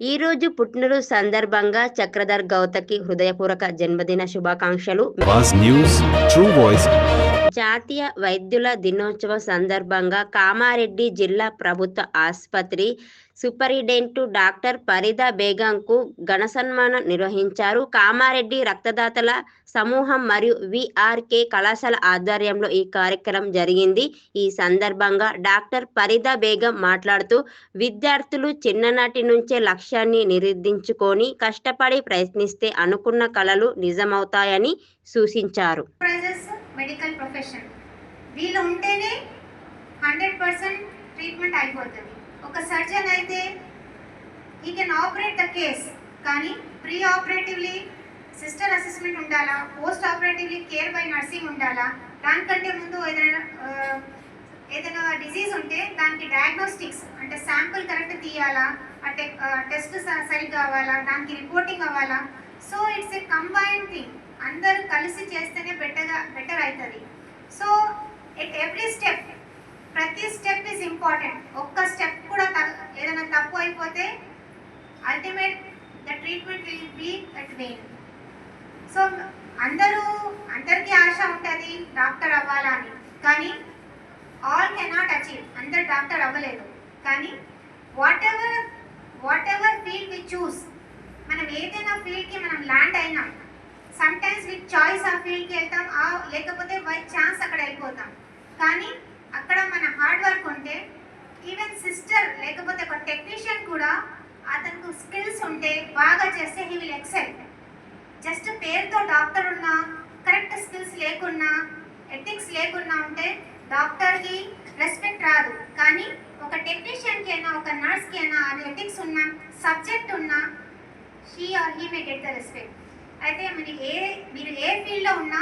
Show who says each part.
Speaker 1: ఈ రోజు పుట్టినరోజు సందర్భంగా చక్రధర్ గౌతకి హృదయపూర్వక జన్మదిన శుభాకాంక్షలు. జాతీయ వైద్యుల దినోత్సవ సందర్భంగా కామారెడ్డి జిల్లా ప్రభుత్వ ఆసుపత్రి సూపరింటెండెంట్ డాక్టర్ పరిదా బేగంకు ఘన సన్మానం నిర్వహించారు. కామారెడ్డి రక్తదాతల సమూహం మరియు విఆర్కే కళాశాల ఆధ్వర్యంలో ఈ కార్యక్రమం జరిగింది. ఈ సందర్భంగా డాక్టర్ పరిదా బేగం మాట్లాడుతూ విద్యార్థులు చిన్ననాటి నుంచే లక్ష్యాన్ని నిరుద్ధించుకొని కష్టపడి ప్రయత్నిస్తే అనుకున్న కళలు నిజమవుతాయని సూచించారు.
Speaker 2: ప్రైజెస్ మెడికల్ ప్రొఫెషన్ వీళ్ళు ఉంటేనే హండ్రెడ్ పర్సెంట్ ట్రీట్మెంట్ అయిపోతుంది. ఒక సర్జన్ అయితే ఈ కెన్ ఆపరేట్ ద కేస్ కానీ ప్రీ ఆపరేటివ్లీ సిస్టర్ అసెస్మెంట్ ఉండాలా postoperatively care by nursing ఉండాలా దానికంటే ముందు ఏదైనా ఏదైనా డిసీజ్ ఉంటే దానికి డయాగ్నోస్టిక్స్ అంటే శాంపుల్ కరెక్ట్ తీయాలా? అంటే టెస్ట్ సరిగ్గా అవ్వాలా? దానికి రిపోర్టింగ్ అవ్వాలా? So it's a combine thing అందరూ కలిసి చేస్తేనే బెటర్గా బెటర్ అవుతుంది సో ఎట్ ఎవ్రీ స్టెప్ ప్రతి స్టెప్ ఈజ్ ఇంపార్టెంట్ ఒక్క స్టెప్ కూడా ఏదైనా తప్పు అయిపోతే ultimate the treatment will be at vain so అందరూ అందరికీ ఆశ ఉంటుంది డాక్టర్ అవ్వాలని అవ్వలేదు. కానీ whatever whatever field we choose మనం ఏదైనా ఫీల్డ్కి మనం ల్యాండ్ అయినా సమ్ టైమ్స్ విత్ చాయిస్ ఆ ఫీల్డ్కి వెళ్తాం ఆ లేకపోతే బై ఛాన్స్ అక్కడ వెళ్ళిపోతాం కానీ అక్కడ మన హార్డ్ వర్క్ ఉంటే ఈవెన్ సిస్టర్ లేకపోతే ఒక టెక్నీషియన్ కూడా అతనికి స్కిల్స్ ఉంటే బాగా చేస్తే హీ విల్ ఎక్సెల్ జస్ట్ పేరుతో డాక్టర్ ఉన్నా కరెక్ట్ స్కిల్స్ లేకున్నా ఎథిక్స్ లేకున్నా ఉంటే డాక్టర్కి రెస్పెక్ట్ రాదు కానీ ఒక టెక్నీషియన్కి అయినా ఒక నర్స్కి అయినా అది ఉన్న సబ్జెక్ట్ ఉన్న she or he may get the respect అయితే మీరు ఏ మీరు ఏ ఫీల్డ్లో ఉన్నా